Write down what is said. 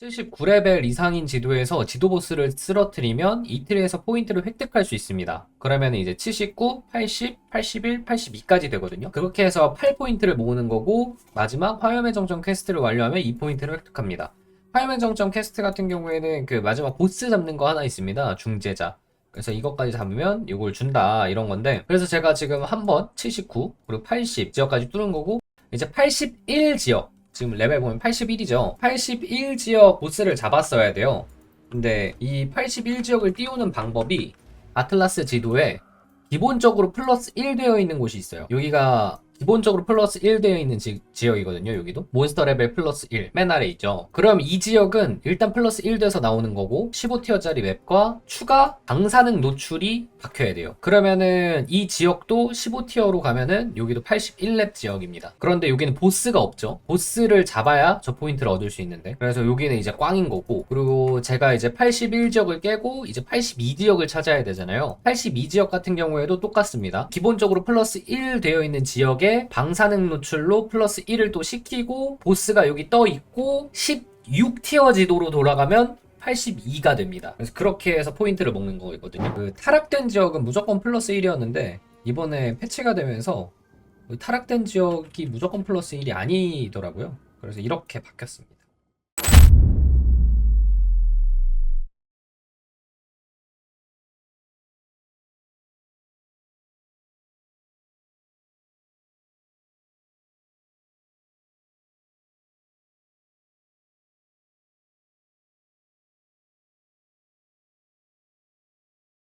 79레벨 이상인 지도에서 지도 보스를 쓰러뜨리면 이 틀에서 포인트를 획득할 수 있습니다. 그러면 이제 79, 80, 81, 82까지 되거든요. 그렇게 해서 8포인트를 모으는 거고 마지막 화염의 정점 퀘스트를 완료하면 2포인트를 획득합니다. 화염의 정점 퀘스트 같은 경우에는 그 마지막 보스 잡는 거 하나 있습니다. 중재자. 그래서 이것까지 잡으면 이걸 준다 이런 건데 그래서 제가 지금 한 번 79 그리고 80 지역까지 뚫은 거고 이제 81 지역 지금 레벨 보면 81이죠. 81 지역 보스를 잡았어야 돼요. 근데 이 81 지역을 띄우는 방법이 아틀라스 지도에 기본적으로 플러스 1 되어 있는 곳이 있어요. 여기가 기본적으로 플러스 1 되어 있는 지, 지역이거든요 여기도. 몬스터 레벨 플러스 1 맨 아래 있죠. 그럼 이 지역은 일단 플러스 1 돼서 나오는 거고 15티어짜리 맵과 추가 방사능 노출이 박혀야 돼요. 그러면은 이 지역도 15티어로 가면은 여기도 81렙 지역입니다. 그런데 여기는 보스가 없죠. 보스를 잡아야 저 포인트를 얻을 수 있는데. 그래서 여기는 이제 꽝인 거고. 그리고 제가 이제 81지역을 깨고 이제 82지역을 찾아야 되잖아요. 82지역 같은 경우에도 똑같습니다. 기본적으로 플러스 1 되어 있는 지역에 방사능 노출로 플러스 1을 또 시키고 보스가 여기 떠 있고 16티어 지도로 돌아가면 82가 됩니다. 그래서 그렇게 해서 포인트를 먹는 거거든요. 그 타락된 지역은 무조건 플러스 1이었는데 이번에 패치가 되면서 그 타락된 지역이 무조건 플러스 1이 아니더라고요. 그래서 이렇게 바뀌었습니다.